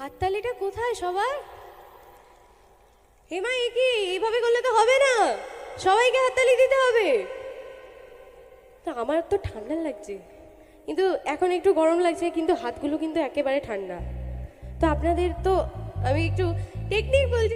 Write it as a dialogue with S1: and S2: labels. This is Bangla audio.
S1: হাততালিটা কোথায় সবার? হেমা, এ কি? এইভাবে করলে তো হবে না। সবাইকে হাততালি দিতে হবে। তা আমার তো ঠান্ডা লাগছে। কিন্তু এখন একটু গরম লাগছে, কিন্তু হাতগুলো কিন্তু একেবারে ঠান্ডা। তো আপনাদের তো আমি একটু টেকনিক বলছি